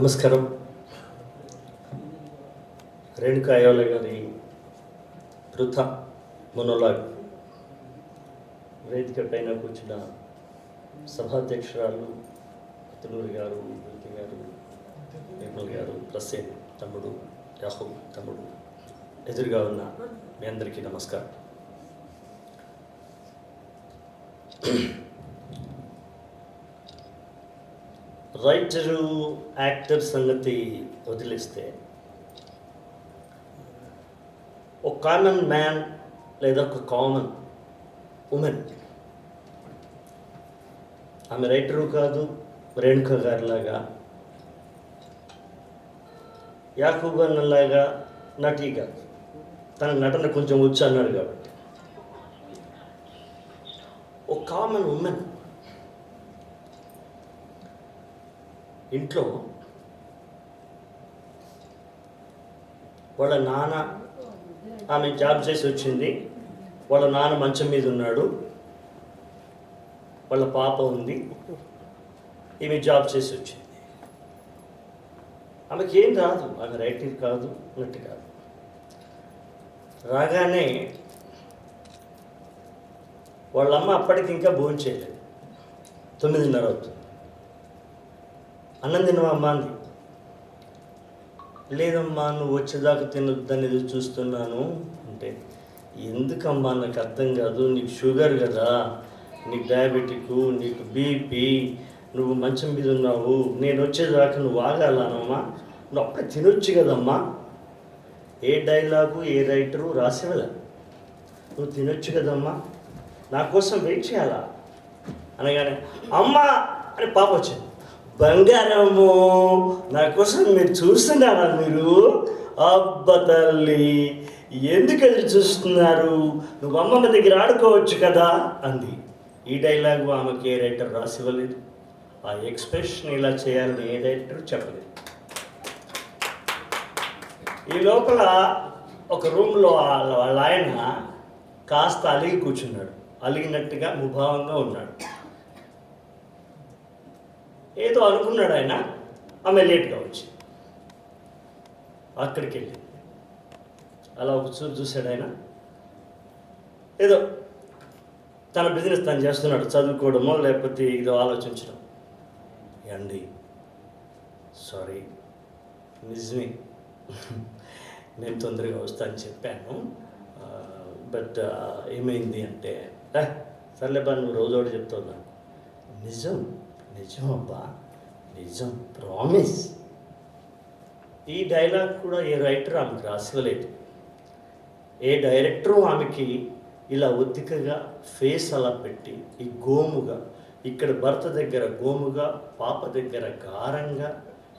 నమస్కారం. రేణుకా గారి వృథ మొనోలాగ్. వేదిక పైన కూర్చున్న సభాధ్యక్షురాలు అతులూరి గారు జ్యోతి గారు నిర్మల్ గారు ప్రసేన్ తమ్ముడు రాహుల్ తమ్ముడు ఎదురుగా ఉన్న మీ అందరికీ నమస్కారం. రైటరు యాక్టర్ సంగతి వదిలేస్తే ఒక కామన్ మ్యాన్ లేదా ఒక కామన్ ఉమెన్. ఆమె రైటరు కాదు రేణుక గారిలాగా యాకూబ్ అన్నలాగా నటి కాదు. తన నటన కొంచెం వచ్చి అన్నాడు కాబట్టి. ఒక కామన్ ఉమెన్. ఇంట్లో వాళ్ళ నాన్న ఆమె జాబ్ చేసి వచ్చింది. వాళ్ళ నాన్న మంచం మీద ఉన్నాడు. వాళ్ళ పాప ఉంది. ఈమె జాబ్ చేసి వచ్చింది. ఆమెకి ఏం రాదు. ఆమె రైటింగ్ కాదు ఉన్నట్టు కాదు. రాగానే వాళ్ళమ్మ అప్పటికి ఇంకా భోజనం చేయలేదు. తొమ్మిదిన్నర అవుతుంది. అన్నం తినవమ్మా అంది. లేదమ్మా నువ్వు వచ్చేదాకా తినొద్దని ఎదురు చూస్తున్నాను అంటే ఎందుకమ్మా నాకు అర్థం కాదు నీకు షుగర్ కదా నీకు డయాబెటిక్ నీకు బీపీ నువ్వు మంచం మీద ఉన్నావు నేను వచ్చేదాకా నువ్వు ఆగాలనమ్మా నువ్వు అప్పుడే తినొచ్చు కదమ్మా? ఏ డైలాగు ఏ రైటరు రాసేవలా నువ్వు తినొచ్చు కదమ్మా? నా కోసం వెయిట్ చేయాలా? అనగానే అమ్మా అని పాప వచ్చింది. బంగారము. నా కోసం మీరు చూస్తున్నారా మీరు? అబ్బ తల్లి ఎందుకు చూస్తున్నారు? నువ్వు అమ్మమ్మ దగ్గర ఆడుకోవచ్చు కదా అంది. ఈ డైలాగు ఆమెకి ఏ రైటర్ రాసివ్వలేదు. ఆ ఎక్స్ప్రెషన్ ఇలా చేయాలని ఏ రైటర్ చెప్పలేదు. ఈ లోపల ఒక రూమ్లో వాళ్ళ ఆయన కాస్త అలిగి కూర్చున్నాడు. అలిగినట్టుగా ముభావంగా ఉన్నాడు. ఏదో అనుకున్నాడు ఆయన ఆమె లేట్గా వచ్చి. అక్కడికి వెళ్ళి అలా ఒక చూపు చూశాడు ఆయన. ఏదో తన బిజినెస్ తను చేస్తున్నాడు చదువుకోవడమో లేకపోతే ఏదో ఆలోచించడం. అండి సారీ. నిజమే. నేను తొందరగా వస్తాను చెప్పాను. బట్ ఏమైంది అంటే సర్లే బా నువ్వు రోజు ఒకటి చెప్తావు నాకు. నిజం. నిజం అబ్బా నిజం ప్రామిస్ ఈ డైలాగ్ కూడా ఏ రైటర్ ఆమెకు రాసివ్వలేదు. ఏ డైరెక్టరు ఆమెకి ఇలా ఒత్తికగా ఫేస్ అలా పెట్టి ఈ గోముగా ఇక్కడ భర్త దగ్గర గోముగా పాప దగ్గర గారంగా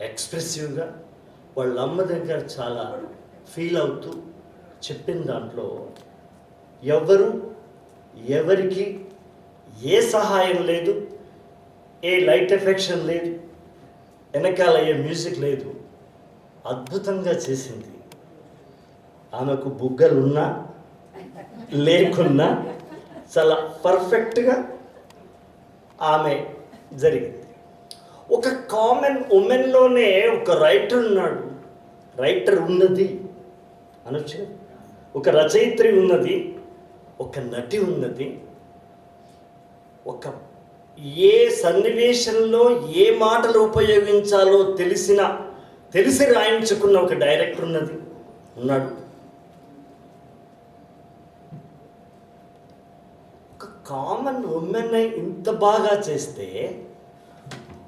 ఎక్స్ప్రెసివ్గా వాళ్ళ అమ్మ దగ్గర చాలా ఫీల్ అవుతూ చెప్పిన దాంట్లో ఎవరు ఎవరికి ఏ సహాయం లేదు ఏ లైట్ ఎఫెక్షన్ లేదు వెనకాల ఏ మ్యూజిక్ లేదు. అద్భుతంగా చేసింది. ఆమెకు బుగ్గలున్నా లేకున్నా చాలా పర్ఫెక్ట్గా ఆమె జరిగింది. ఒక కామన్ ఉమెన్లోనే ఒక రైటర్ ఉన్నాడు. రైటర్ ఉన్నది. అనొచ్చు ఒక రచయిత్రి ఉన్నది. ఒక నటి ఉన్నది. ఒక ఏ సన్నివేశంలో ఏ మాటలు ఉపయోగించాలో తెలిసిన తెలిసి రాయించుకున్న ఒక డైరెక్టర్ ఉన్నది. ఉన్నాడు. ఒక కామన్ ఉమెన్ ఇంత బాగా చేస్తే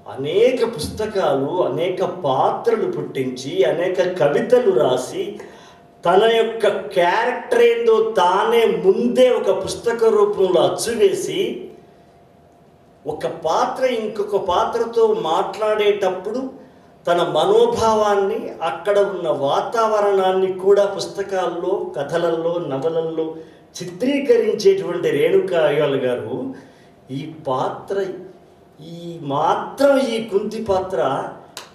అనేక పుస్తకాలు అనేక పాత్రలు పుట్టించి అనేక కవితలు రాసి తన యొక్క క్యారెక్టర్ ఏందో తానే ముందే ఒక పుస్తక రూపంలో అచ్చువేసి ఒక పాత్ర ఇంకొక పాత్రతో మాట్లాడేటప్పుడు తన మనోభావాన్ని అక్కడ ఉన్న వాతావరణాన్ని కూడా పుస్తకాల్లో కథలల్లో నవలల్లో చిత్రీకరించేటువంటి రేణుకాయాలు గారు ఈ పాత్ర ఈ మాత్రం ఈ కుంతి పాత్ర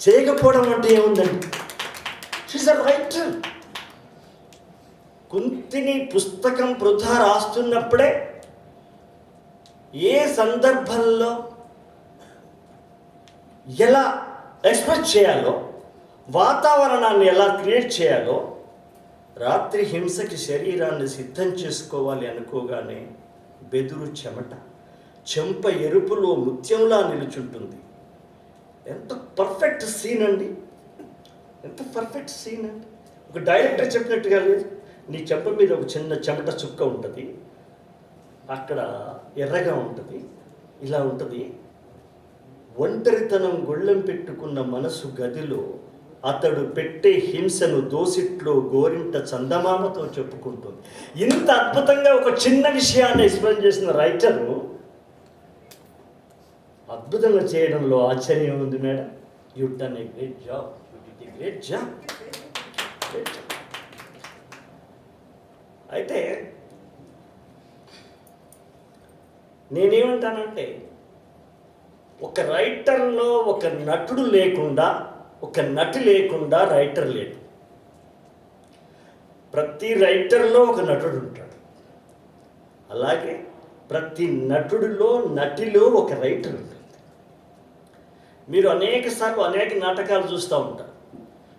చేయకపోవడం అంటే ఏముందండి? షీస్ అ రైటర్ కుంతిని పుస్తకం వృధా రాస్తున్నప్పుడే ఏ సందర్భంలో ఎలా ఎక్స్ప్రెస్ చేయాలో వాతావరణాన్ని ఎలా క్రియేట్ చేయాలో రాత్రి హింసకి శరీరాన్ని సిద్ధం చేసుకోవాలి అనుకోగానే బెదురు చెమట చెంప ఎరుపులో ముత్యంలా నిలుచుంటుంది. ఎంత పర్ఫెక్ట్ సీన్ అండి. ఎంత పర్ఫెక్ట్ సీన్ అండి. ఒక డైరెక్టర్ చెప్పినట్టుగా లేదు. నీ చెంప మీద ఒక చిన్న చెమట చుక్క ఉంటుంది. అక్కడ ఎర్రగా ఉంటుంది ఇలా ఉంటుంది. ఒంటరితనం గొళ్ళెం పెట్టుకున్న మనసు గదిలో అతడు పెట్టే హింసను దోసిట్లో గోరింట చందమామతో చెప్పుకుంటుంది. ఇంత అద్భుతంగా ఒక చిన్న విషయాన్ని ఎక్స్ప్లెయిన్ చేసిన రైటరు అద్భుతంగా చేయడంలో ఆశ్చర్యం ఉంది madam. You done a great job you did a great job great job అయితే నేనేమంటానంటే ఒక రైటర్లో ఒక నటుడు లేకుండా ఒక నటి లేకుండా రైటర్ లేడు. ప్రతి రైటర్లో ఒక నటుడు ఉంటాడు. అలాగే ప్రతి నటుడిలో నటిలో ఒక రైటర్ ఉంటుంది మీరు అనేక సార్లు అనేక నాటకాలు చూస్తూ ఉంటారు.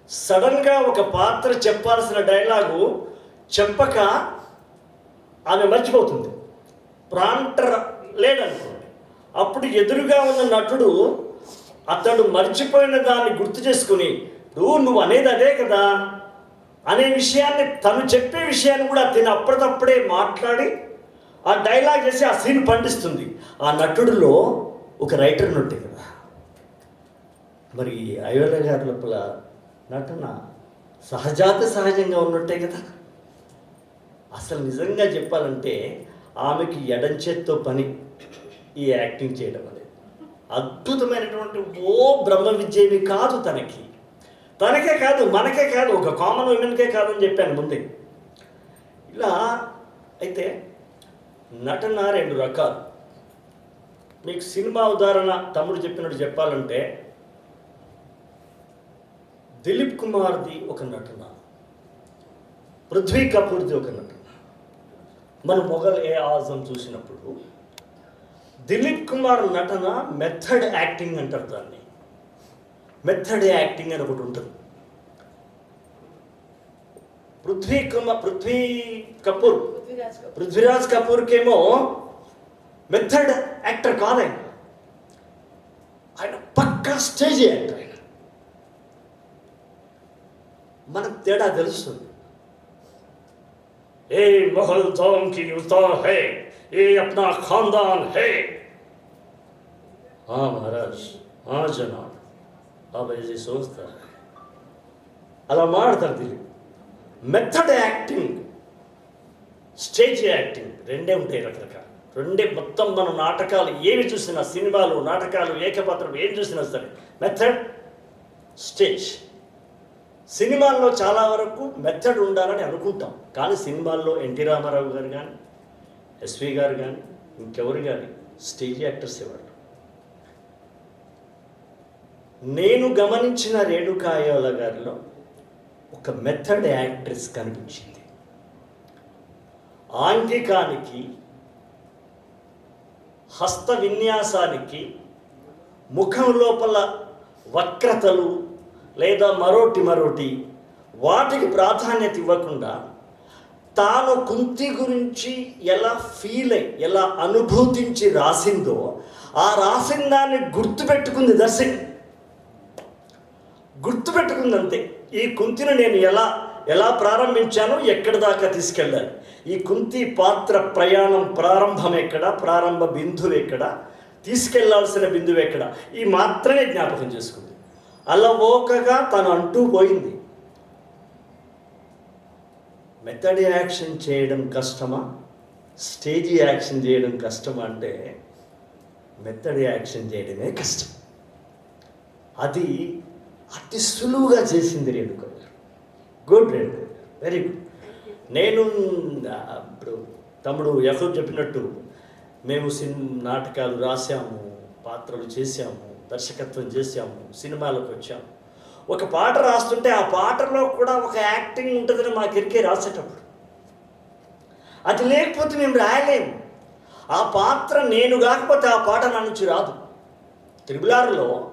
సడన్గా ఒక పాత్ర చెప్పాల్సిన డైలాగు చెప్పక ఆమె మర్చిపోతుంది. ప్రాంటర్ లేదనుకోండి అప్పుడు ఎదురుగా ఉన్న నటుడు అతడు మర్చిపోయిన దాన్ని గుర్తు చేసుకుని నువ్వు నువ్వు అనేది అదే కదా అనే విషయాన్ని తను చెప్పే విషయాన్ని కూడా తిని అప్పటికప్పుడే మాట్లాడి ఆ డైలాగ్ చేసి ఆ సీన్ పండిస్తుంది. ఆ నటుడిలో ఒక రైటర్ నట్టే కదా. మరి అయోల గారి లోపల నటన సహజాత సహజంగా ఉన్నట్టే కదా. అసలు నిజంగా చెప్పాలంటే ఆమెకి ఎడంచేత్తో పని ఈ యాక్టింగ్ చేయడం అనేది. అద్భుతమైనటువంటి ఓ బ్రహ్మ విద్యేమి కాదు తనకి. తనకే కాదు మనకే కాదు ఒక కామన్ ఉమెన్కే కాదు అని చెప్పాను ముందే. ఇలా అయితే నటన రెండు రకాలు. మీకు సినిమా ఉదాహరణ తమ్ముడు చెప్పినట్టు చెప్పాలంటే దిలీప్ కుమార్ది ఒక నటన. పృథ్వీ కపూర్ది ఒక నటన. మన మొఘల్ ఏ ఆజం చూసినప్పుడు దిలీప్ కుమార్ నటన మెథడ్ యాక్టింగ్ అంటారు దాన్ని. మెథడ్ యాక్టింగ్ అని ఒకటి ఉంటుంది. పృథ్వీ కుమార్ పృథ్వీ కపూర్. పృథ్వీరాజ్ కపూర్కేమో మెథడ్ యాక్టర్ కాదు ఆయన. ఆయన పక్కా స్టేజ్ యాక్టర్ ఆయన. మనకు తేడా తెలుస్తుంది. ఏ మహల్ తోంకి యుతా హై ये अपना खानदान है हाँ महाराज हाँ जनाब आप ऐसे सोचता है అలా మాడతారు Dilip method acting stage acting రెండే ఉంటాయి రకరకాల రెండే మొత్తం మనం నాటకాలు ఏవి చూసినా సినిమాలు నాటకాలు ఏకపాత్రలు ఏం చూసినా సరే మెథడ్ స్టేజ్ సినిమాల్లో చాలా వరకు మెథడ్ ఉండాలని అనుకుంటాం కానీ సినిమాల్లో ఎన్టీ రామారావు గారు కానీ ఎస్వి గారు కానీ ఇంకెవరు కానీ స్టేజ్ యాక్టర్స్ ఇవ్వరు నేను గమనించిన రేణుకాయోల గారిలో ఒక మెథడ్ యాక్ట్రెస్ కనిపించింది. ఆంగికానికి హస్త విన్యాసానికి ముఖం లోపల వక్రతలు లేదా మరోటి మరోటి వాటికి ప్రాధాన్యత ఇవ్వకుండా తాను కుంతి గురించి ఎలా ఫీల్ అయి ఎలా అనుభూతించి రాసిందో ఆ రాసిన దాన్ని గుర్తుపెట్టుకుంది దర్శన్ గుర్తుపెట్టుకుంది అంతే ఈ కుంతిని నేను ఎలా ఎలా ప్రారంభించానో ఎక్కడి దాకా తీసుకెళ్ళాలి. ఈ కుంతి పాత్ర ప్రయాణం ప్రారంభం ఎక్కడ ప్రారంభ బిందువు ఎక్కడ తీసుకెళ్ళాల్సిన బిందువు ఎక్కడ ఈ మాత్రమే జ్ఞాపకం చేసుకుంది. అలవోకగా తను అంటూ పోయింది. మెథడ్ యాక్షన్ చేయడం కష్టమా? స్టేజ్ యాక్షన్ చేయడం కష్టమా అంటే మెథడ్ యాక్షన్ చేయడమే కష్టం. అది అతి సులువుగా చేసింది రేణుక గారు గుడ్ రేణుక వెరీ గుడ్ నేను ఇప్పుడు తమ్ముడు యహూబ్ చెప్పినట్టు మేము సిన్ నాటకాలు రాసాము పాత్రలు చేసాము దర్శకత్వం చేసాము సినిమాలకు వచ్చాము. ఒక పాట రాస్తుంటే ఆ పాటలో కూడా ఒక యాక్టింగ్ ఉంటుందని మాకు ఎరికే రాసేటప్పుడు. అది లేకపోతే మేము రాయలేము ఆ పాత్ర నేను కాకపోతే ఆ పాట నా నుంచి రాదు. త్రిబులారులో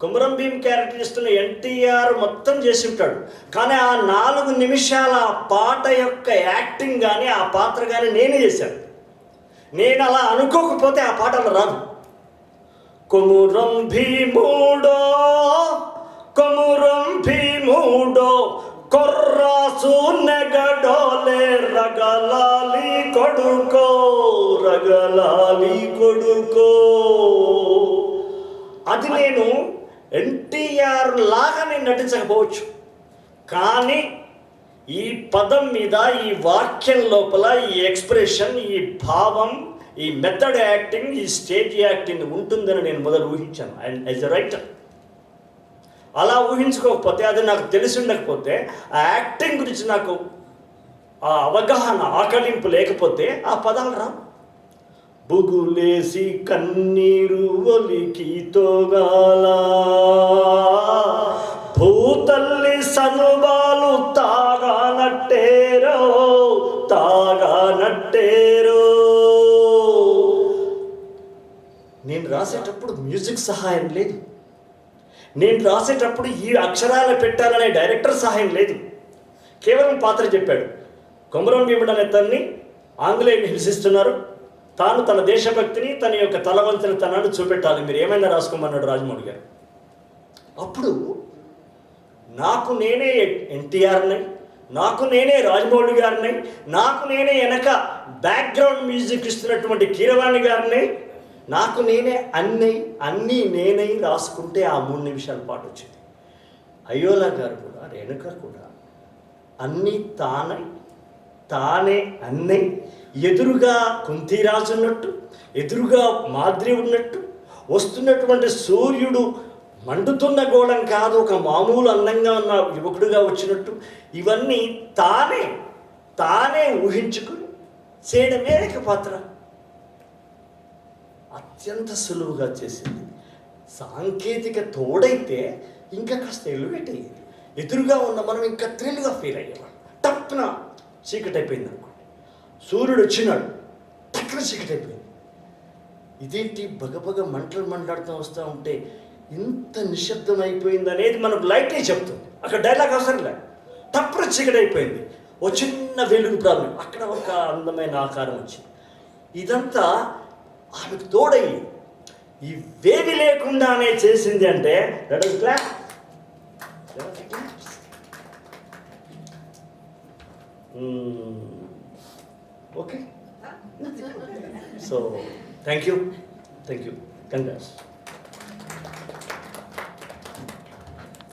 కుమరం భీం క్యారెక్టర్ ఇస్తున్న ఎన్టీఆర్ మొత్తం చేసి ఉంటాడు కానీ ఆ నాలుగు నిమిషాల ఆ పాట యొక్క యాక్టింగ్ కానీ ఆ పాత్ర కానీ నేనే చేశాను. నేను అలా అనుకోకపోతే ఆ పాటలు రాదు. కుమురం భీముడో భీముడో కొర్రాసు నెగడోలే రగలాలి కొడుకో రగలాలి కొడుకో. అది నేను ఎన్టీఆర్ లాగా నేను నటించకపోవచ్చు. కానీ ఈ పదం మీద ఈ వాక్యం లోపల ఈ ఎక్స్ప్రెషన్ ఈ భావం ఈ మెథడ్ యాక్టింగ్ ఈ స్టేజ్ యాక్టింగ్ ఉంటుందని నేను మొదలు ఊహించాను. And as a writer. అలా ఊహించుకోకపోతే అది నాకు తెలిసి ఉండకపోతే ఆ యాక్టింగ్ గురించి నాకు ఆ అవగాహన ఆకలింపు లేకపోతే ఆ పదాలు రా బుగులేసి కన్నీరు భూతల్లి సనుబాలు తాగానట్టేరో తాగానట్టేరో. నేను రాసేటప్పుడు మ్యూజిక్ సహాయం లేదు. నేను రాసేటప్పుడు ఈ అక్షరాలు పెట్టాలనే డైరెక్టర్ సహాయం లేదు. కేవలం పాత్ర చెప్పాడు. కొమరం భీముడు అనే తన్ని ఆంగ్లేయులు హింసిస్తున్నారు. తాను తన దేశభక్తిని తన యొక్క తలవంచిన తనాన్ని చూపెట్టాలి. మీరు ఏమైనా రాసుకోమన్నాడు రాజమౌళి గారు. అప్పుడు నాకు నేనే ఎన్టీఆర్ని నాకు నేనే రాజమౌళి గారిని నాకు నేనే వెనక బ్యాక్గ్రౌండ్ మ్యూజిక్ ఇస్తున్నటువంటి కీరవాణి గారిని నాకు నేనే అన్నీ అన్నీ నేనై రాసుకుంటే ఆ మూడు నిమిషాల పాటు వచ్చింది. అయోలా గారు కూడా రేణుక కూడా అన్నీ తానై తానే అన్నీ ఎదురుగా కుంతిరాజు ఉన్నట్టు ఎదురుగా మాద్రి ఉన్నట్టు వస్తున్నటువంటి సూర్యుడు మండుతున్న గోళం కాదు ఒక మామూలు అందంగా ఉన్న యువకుడుగా వచ్చినట్టు ఇవన్నీ తానే తానే ఊహించుకుని చేయడమే పాత్ర. అత్యంత సులువుగా చేసింది. సాంకేతిక తోడైతే ఇంకా కాస్త ఎలివేట్ ఎదురుగా ఉన్న మనం ఇంకా థ్రిల్గా ఫీల్ అయ్యేవాడు టప్న చీకటి అయిపోయింది అనుకోండి సూర్యుడు వచ్చినాడు. టక్కున చీకటి అయిపోయింది ఇదేంటి బగబగ మంటలు మంటాడుతూ వస్తూ ఉంటే ఇంత నిశ్శబ్దం అయిపోయింది అనేది మనకు లైటే చెప్తుంది. అక్కడ డైలాగ్ అవసరం లే తప్పున చీకటి అయిపోయింది ఓ చిన్న వెలుగు ప్రాబ్లం. అక్కడ ఒక అందమైన ఆకారం వచ్చింది. ఇదంతా ఆమెకు తోడయ్యి. ఇవేవి లేకుండానే చేసింది అంటే that is clap okay so thank you thank you congrats